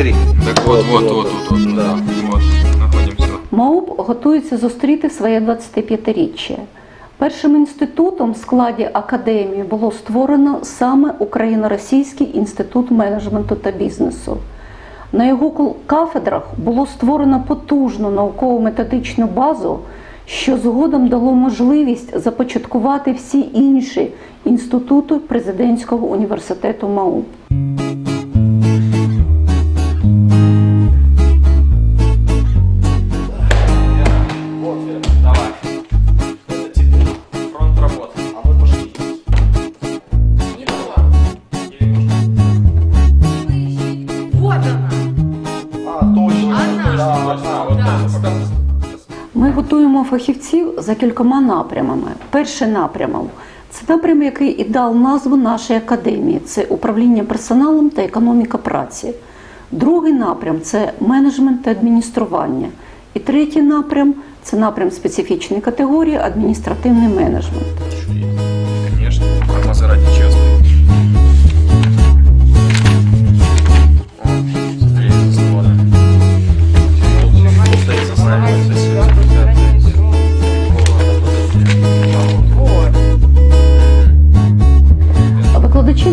этом. Три. Так вот, вот, вот, вот, вот, да. Вот, находимся. МАУП готується зустріти своє 25-річчя. Першим інститутом в складі академії було створено саме Україно-Російський інститут менеджменту та бізнесу. На його кафедрах було створено потужну науково-методичну базу, що згодом дало можливість започаткувати всі інші інститути президентського університету МАУП. Готуємо фахівців за кількома напрямами. Перший напрямок це напрям, який і дав назву нашій академії це управління персоналом та економіка праці. Другий напрям це менеджмент та адміністрування. І третій напрям це напрям специфічної категорії адміністративний менеджмент. Конечно. Мазерати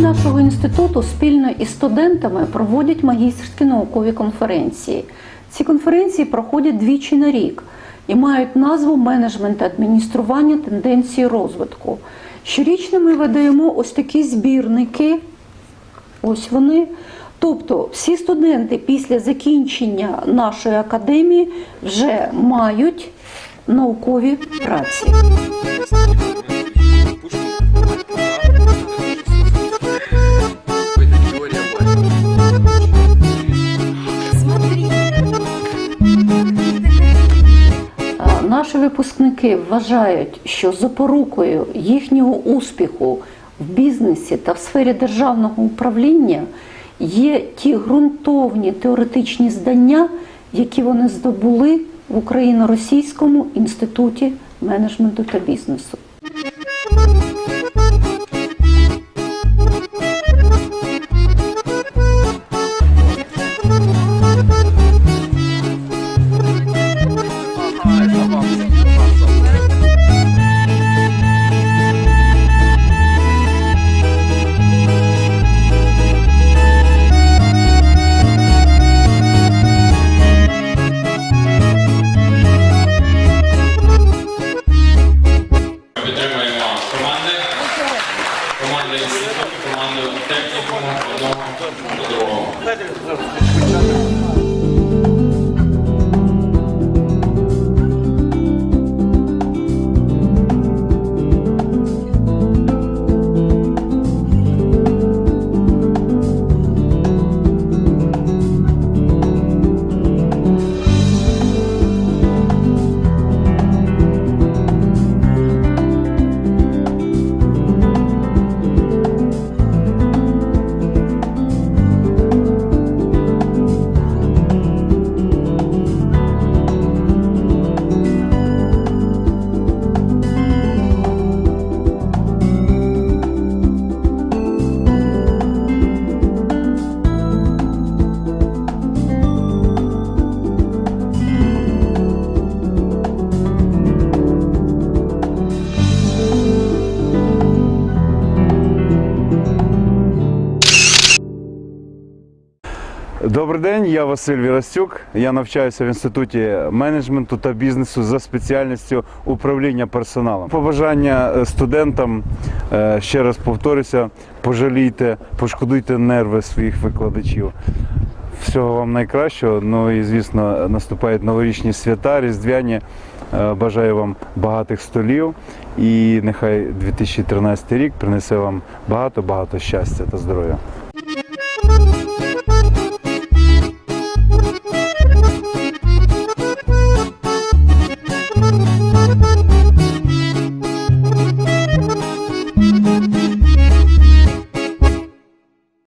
нашого інституту спільно із студентами проводять магістерські наукові конференції. Ці конференції проходять двічі на рік і мають назву менеджмент адміністрування тенденції розвитку. Щорічно ми видаємо ось такі збірники. Ось вони. Тобто всі студенти після закінчення нашої академії вже мають наукові праці. Наші випускники вважають, що запорукою їхнього успіху в бізнесі та в сфері державного управління є ті ґрунтовні теоретичні здання, які вони здобули в Україно-Російському інституті менеджменту та бізнесу. 네. Добрий день, я Василь Вірастюк. Я навчаюся в інституті менеджменту та бізнесу за спеціальністю управління персоналом. Побажання е, студентам е, ще раз повторюся: пожалійте, пошкодуйте нерви своїх викладачів. Всього вам найкращого. Ну і звісно, наступають новорічні свята, різдвяні. Е, Бажаю вам багатих столів і нехай 2013 рік принесе вам багато-багато щастя та здоров'я.